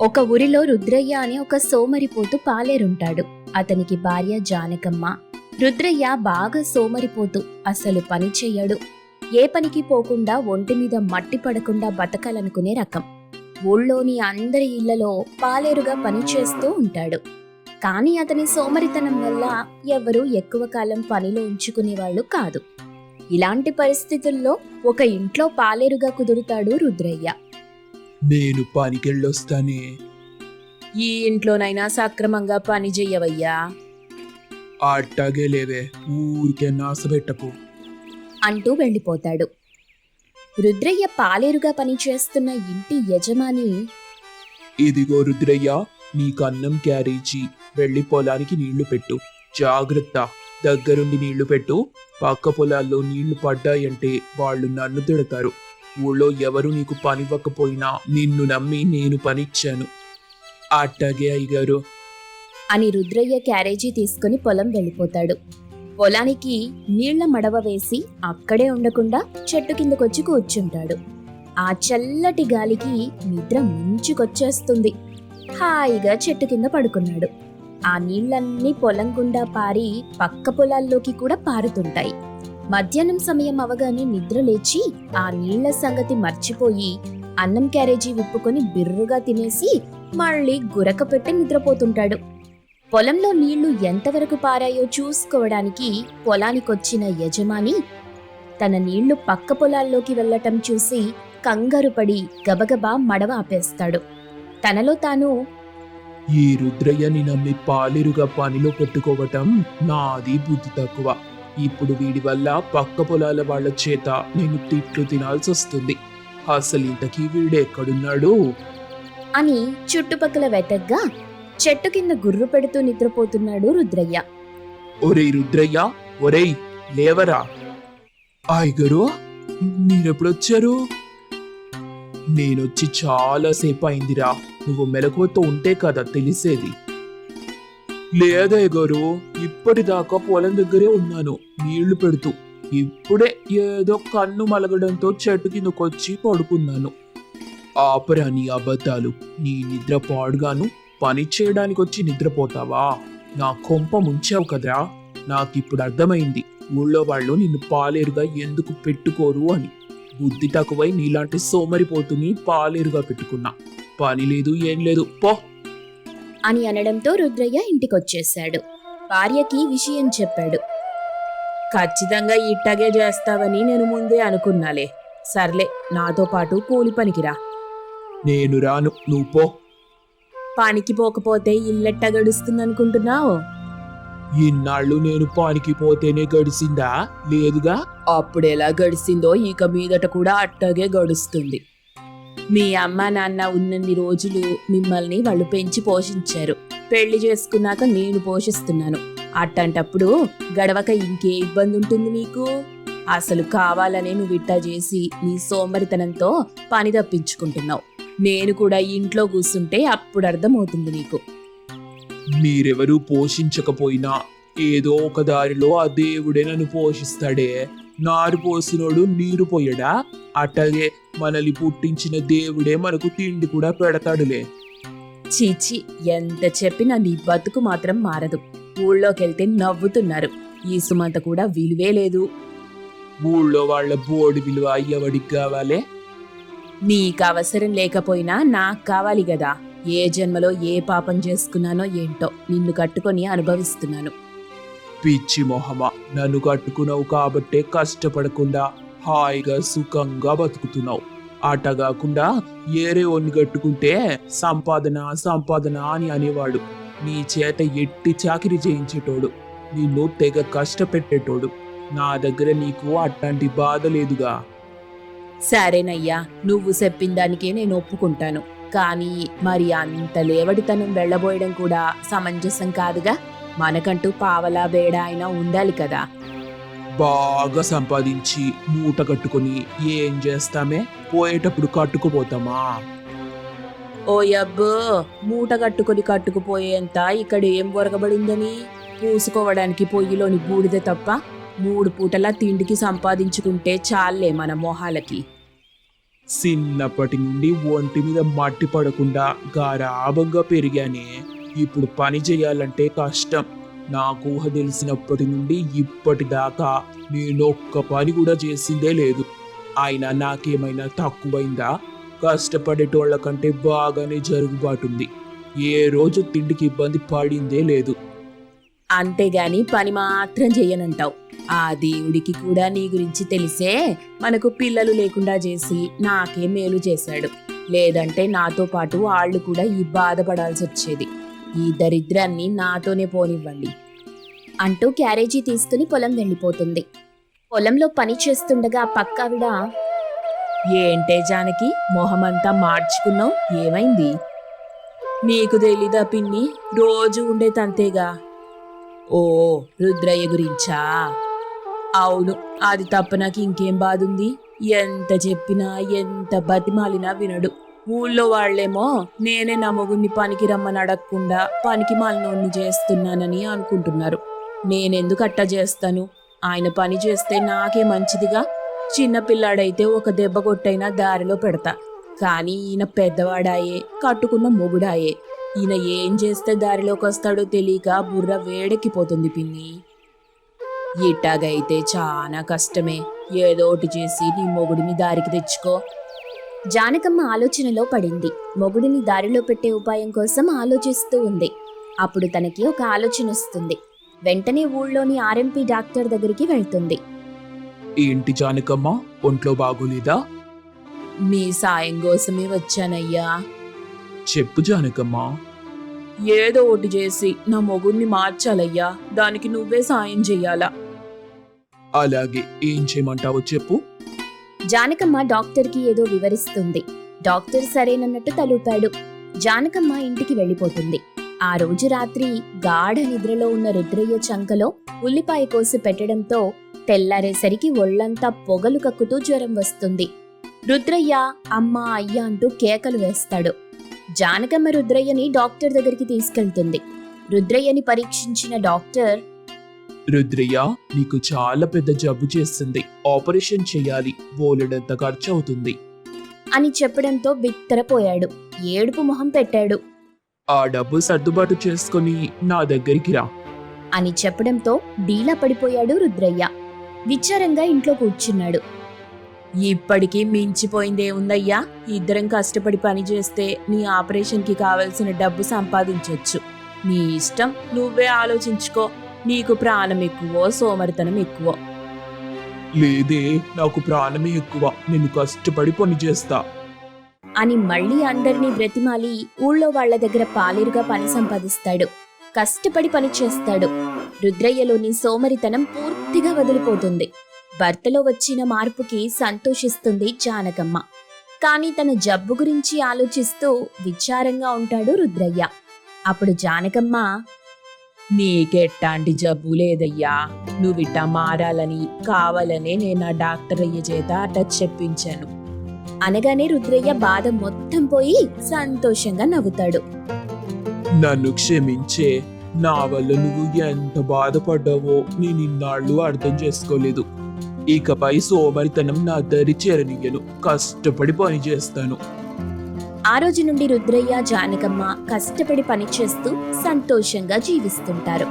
ఒక ఊరిలో రుద్రయ్య అనే ఒక సోమరిపోతు పాలేరుంటాడు. అతనికి భార్య జానకమ్మ. రుద్రయ్య బాగా సోమరిపోతు అసలు పని చెయ్యడు. ఏ పనికి పోకుండా ఒంటి మీద మట్టి పడకుండా బతకాలనుకునే రకం. ఊళ్ళోని అందరి ఇళ్ళలో పాలేరుగా పనిచేస్తూ ఉంటాడు. కానీ అతని సోమరితనం వల్ల ఎవరూ ఎక్కువ కాలం పనిలో ఉంచుకునేవాళ్ళు కాదు. ఇలాంటి పరిస్థితుల్లో ఒక ఇంట్లో పాలేరుగా కుదురుతాడు రుద్రయ్య. నేను పనికెళ్ళొస్తానే. ఈ ఇంట్లోనైనా సక్రమంగా పని చెయ్యవయ్యా అట్టాగే లేవే ఊరికే నాసబెట్టకు అంటూ వెళ్ళిపోతాడు. రుద్రయ్య పాలేరుగా పనిచేస్తున్న ఇంటి యజమాని ఇదిగో రుద్రయ్య నీకు అన్నం క్యారేజీ. వెళ్ళి పొలానికి నీళ్ళు పెట్టు. జాగ్రత్త దగ్గరుండి నీళ్ళు పెట్టు. పక్క పొలాల్లో నీళ్ళు పడ్డాయంటే వాళ్ళు నన్ను తిడతారు. ఊళ్ళో ఎవరు నీకు పనివ్వకపోయినా నిన్ను నమ్మి నేను పనిచ్చాను. అట్టాగే అయ్యగారు. అని రుద్రయ్య క్యారేజీ తీసుకుని పొలం వెళ్ళిపోతాడు. పొలానికి నీళ్ళ మడవ వేసి అక్కడే ఉండకుండా చెట్టు కిందకొచ్చి కూర్చుంటాడు. ఆ చల్లటి గాలికి నిద్ర ముంచుకొచ్చేస్తుంది. హాయిగా చెట్టు కింద పడుకున్నాడు. ఆ నీళ్ళన్నీ పొలం గుండా పారి పక్క పొలాల్లోకి కూడా పారుతుంటాయి. మధ్యాహ్నం సమయం అవగానే నిద్ర లేచి ఆ నీళ్ళ సంగతి మర్చిపోయి అన్నం క్యారేజీ విప్పుకొని బిర్రుగా తినేసి మళ్ళీ గురక పెట్టి నిద్రపోతుంటాడు. పొలంలో నీళ్ళు ఎంతవరకు పారాయో చూసుకోవడానికి పొలానికొచ్చిన యజమాని తన నీళ్ళు పక్క పొలాల్లోకి వెళ్ళటం చూసి కంగారు పడి గబగబా మడవ ఆపేస్తాడు. తనలో తాను ఈ రుద్రయ్యని నమ్మి పాలిరుగా పనిలో పెట్టుకోవటం నాది బుద్ధి తక్కువ. ఇప్పుడు వీడి వల్ల పక్క పొలాల వాళ్ళ చేత నేను తిట్లు తినాల్సి వస్తుంది. అసలు ఇంతకీ వీడెక్కడున్నాడు అని చుట్టుపక్కల వెతగ్గా చెట్టు కింద గుర్రు పెడుతూ నిద్రపోతున్నాడు రుద్రయ్య. ఒరేయ్ రుద్రయ్య ఒరేయ్ లేవరా. ఆయ్ గారు మీరెప్పుడొచ్చారు? నేనొచ్చి చాలాసేపు అయిందిరా. నువ్వు మెలకువతో ఉంటే కదా తెలిసేది. లేదయ్య గారు ఇప్పటిదాకా పొలం దగ్గరే ఉన్నాను. నీళ్ళు పెడుతూ. ఇప్పుడే ఏదో కన్ను మలగడంతో చెట్టు కిందకొచ్చి పడుకున్నాను. ఆపరా నీ అబద్ధాలు. నీ నిద్ర పాడుగాను. పని చేయడానికి వచ్చి నిద్రపోతావా? నా కొంప ముంచావు కదరా. నాకిప్పుడు అర్థమైంది. ఊళ్ళో వాళ్ళు నిన్ను పాలేరుగా ఎందుకు పెట్టుకోరు అని. బుద్ధి తక్కువై నీలాంటి సోమరిపోతుని పాలేరుగా పెట్టుకున్నా. పని లేదు ఏం లేదు. పో. అని అనడంతో రుద్రయ్య ఇంటికొచ్చేశాడు. భార్యకి విషయం చెప్పాడు. ఖచ్చితంగా ఇట్టగే చేస్తావని నేను ముందే అనుకున్నాలే. సర్లే నాతో పాటు కూలి పనికిరా. నేను రాను. నువ్వు పో. పనికి పోకపోతే ఇల్లెట్ట గడుస్తుందనుకుంటున్నావు? ఇన్నాళ్ళు నేను పానికి పోతేనే గడిసిందా? లేదుగా? అప్పుడెలా గడిచిందో ఇక మీదట కూడా అట్టగే గడుస్తుంది. మీ అమ్మ నాన్న ఉన్నన్ని రోజులు మిమ్మల్ని వాళ్ళు పెంచి పోషించారు. పెళ్ళి చేసుకున్నాక నేను పోషిస్తున్నాను. అట్టంటప్పుడు గడవక ఇంకే ఇబ్బంది ఉంటుంది నీకు అసలు కావాలనే నువ్వు ఇట్టా చేసి నీ సోమరితనంతో పని తప్పించుకుంటున్నావు. నేను కూడా ఇంట్లో కూర్చుంటే అప్పుడు అర్థమవుతుంది నీకు. మీరెవరూ పోషించకపోయినా ఏదో ఒక దారిలో ఆ దేవుడే నన్ను పోషిస్తాడే. నారు పోసినోడు నీరు పోయడా? అట్టగే మనల్ని పుట్టించిన దేవుడే మనకు తిండి కూడా పెడతాడులే. చీచి ఎంత చెప్పినా నీ బతుకు మాత్రం మారదు. ఊళ్ళోకెళ్తే నవ్వుతున్నారు. ఈ సుమంత కూడా విలువే లేదు. ఊళ్ళో వాళ్ళ బోడి విలువ ఎవడికి కావాలే? నీకు అవసరం లేకపోయినా నాకు కావాలి గదా. ఏ జన్మలో ఏ పాపం చేసుకున్నానో ఏంటో నిన్ను కట్టుకొని అనుభవిస్తున్నాను. పిచ్చి మొహమ. నన్ను కట్టుకున్నావు కాబట్టే కష్టపడకుండా హాయిగా సుఖంగా బతుకుతున్నావు. ఆట కాకుండా ఏరే ఒన్ని కట్టుకుంటే సంపాదన సంపాదన అని అనేవాడు. నీ చేత ఎట్టి చాకిరి చేయించేటోడు. నిన్ను తెగ కష్టపెట్టేటోడు. నా దగ్గర నీకు అట్లాంటి బాధ లేదుగా. సరేనయ్యా నువ్వు చెప్పిన దానికే నేను ఒప్పుకుంటాను. కానీ మరి అంత లేవడితనం వెళ్ళబోయడం కూడా సమంజసం కాదుగా? మనకంటూ పావలా బేడా అయినా ఉండాలి కదా. బాగా సంపాదించి మూట కట్టుకొని ఏం చేస్తామే? పోయేటప్పుడు కట్టుకుపోతామా? ఓ అబ్బో మూట కట్టుకొని కట్టుకుపోయేంత ఇక్కడ ఏం ఒరగబడిందని? పూసుకోవడానికి పొయ్యిలోని బూడిద తప్ప మూడు పూటలా తిండికి సంపాదించుకుంటే చాలే మన మొహాలకి. చిన్నప్పటి నుండి ఒంటి మీద మట్టి పడకుండా గారాభంగా పెరిగానే. ఇప్పుడు పని చేయాలంటే కష్టం. నాకు ఊహ తెలిసినప్పటి నుండి ఇప్పటిదాకా నేను ఒక్క పని కూడా చేసిందే లేదు. అయినా నాకేమైనా తక్కువైందా? కష్టపడేటోళ్ళ కంటే బాగానే జరుగుబాటుంది. ఏ రోజు తిండికి ఇబ్బంది పడిందే లేదు. అంతేగాని పని మాత్రం చెయ్యనంటావు ఆ దేవుడికి కూడా నీ గురించి తెలిసే మనకు పిల్లలు లేకుండా చేసి నాకే మేలు చేశాడు. లేదంటే నాతో పాటు వాళ్ళు కూడా ఈ బాధపడాల్సి వచ్చేది ఈ దరిద్రాన్ని నాతోనే పోనివ్వండి అంటూ క్యారేజీ తీసుకుని పొలం వెళ్ళిపోతుంది. పొలంలో పని చేస్తుండగా పక్కావిడ ఏంటే జానకి మొహమంతా మార్చుకున్నావు? ఏమైంది? నీకు తెలీదా పిన్ని రోజు ఉండే తంతేగా ఓ రుద్రయ్య గురించా? అవును అది తప్ప నాకు ఇంకేం బాధ ఉంది ఎంత చెప్పినా ఎంత బతిమాలినా వినడు. ఊళ్ళో వాళ్ళేమో నేనే నా మొగుడిని పనికి రమ్మని అడగకుండా పనికి మాలినోడిని చేస్తున్నానని అనుకుంటున్నారు. నేనెందుకు అట్టా చేస్తాను? ఆయన పని చేస్తే నాకే మంచిదిగా? చిన్నపిల్లాడైతే ఒక దెబ్బ కొట్టైనా దారిలో పెడతా. కానీ ఈయన పెద్దవాడాయే కట్టుకున్న మొగుడాయే. ఈయన ఏం చేస్తే దారిలోకి వస్తాడో తెలియక బుర్ర వేడెక్కిపోతుంది పిన్ని. ఇట్టాగైతే చాలా కష్టమే. ఏదోటి చేసి నీ మొగుడిని దారికి తెచ్చుకో. జానకమ్మ ఆలోచనలో పడింది. మొగుడిని దారిలో పెట్టే ఉపాయం కోసం ఆలోచిస్తూ ఉంది. అప్పుడు తనకి ఒక ఆలోచన వస్తుంది. వెంటనే ఊళ్ళోని ఆర్ఎంపీ డాక్టర్ దగ్గరికి వెళ్తుంది. ఏంటి జానకమ్మ? ఒంట్లో బాగోలేదా? మీ సాయం కోసమే వచ్చానయ్యా. చెప్పు జానకమ్మ. ఏదో ఒకటి చేసి నా మొగుడిని మార్చాలయ్యా. దానికి నువ్వే సాయం చెయ్యాలా. అలాగే ఏం చేయమంటావో చెప్పు. జానకమ్మ డాక్టర్కి ఏదో వివరిస్తుంది. డాక్టర్ సరేనన్నట్టు తలూపాడు. జానకమ్మ ఇంటికి వెళ్ళిపోతుంది. ఆ రోజు రాత్రి గాఢ నిద్రలో ఉన్న రుద్రయ్య చంకలో ఉల్లిపాయ కోసి పెట్టడంతో తెల్లారేసరికి ఒళ్ళంతా పొగలు కక్కుతూ జ్వరం వస్తుంది. రుద్రయ్య అమ్మ అయ్య అంటూ కేకలు వేస్తాడు. జానకమ్మ రుద్రయ్యని డాక్టర్ దగ్గరికి తీసుకెళ్తుంది. రుద్రయ్యని పరీక్షించిన డాక్టర్ రుద్రయ్య నీకు చాలా పెద్ద జబ్బు చేస్తుంది. ఆపరేషన్ చేయాలి. బోలెడంత ఖర్చు అవుతుంది అని చెప్పడంతో బిత్తరపోయాడు. ఏడుపు మొహం పెట్టాడు. ఆ డబ్బు సర్దుబాటు చేసుకొని నా దగ్గరికి రా. అని చెప్పడంతో డీలా పడిపోయాడు రుద్రయ్య. విచారంగా ఇంట్లో కూర్చున్నాడు. ఇప్పటికీ మించిపోయిందే ఉందయ్యా. ఇద్దరం కష్టపడి పని చేస్తే నీ ఆపరేషన్కి కావలసిన డబ్బు సంపాదించొచ్చు. నీ ఇష్టం నువ్వే ఆలోచించుకో. నీకు ప్రాణం ఎక్కువో సోమరితనం ఎక్కువో. లేదే నాకు ప్రాణమే ఎక్కువ. నేను కష్టపడి పని చేస్తా. అని మళ్ళీ అందరినీ బ్రతిమాలి ఊళ్ళో వాళ్ళ దగ్గర పాలేరుగా పని సంపాదిస్తాడు. కష్టపడి పని చేస్తాడు. రుద్రయ్యలోని సోమరితనం పూర్తిగా వదిలిపోతుంది. భర్తలో వచ్చిన మార్పుకి సంతోషిస్తుంది జానకమ్మ కానీ తన జబ్బు గురించి ఆలోచిస్తూ విచారంగా ఉంటాడు రుద్రయ్య. అప్పుడు జానకమ్మ నీకెట్టాంటి జబ్బు లేదయ్యా. నువ్విట్టా మారాలని కావాలనే నేను ఆ డాక్టర్ అయ్య చేత అట చెప్పించాను. అనగానే రుద్రయ్య బాధ మొత్తం పోయి సంతోషంగా నవ్వుతాడు. నన్ను క్షమించే నా వల్ల నువ్వు ఎంత బాధపడ్డావో నేను ఇన్నాళ్ళు అర్థం చేసుకోలేదు. ఇకపై సోమరితనం నా దరి చేరనియ్యను. కష్టపడి పని చేస్తాను. ఆ రోజు నుండి రుద్రయ్య జానకమ్మ కష్టపడి పనిచేస్తూ సంతోషంగా జీవిస్తుంటారు.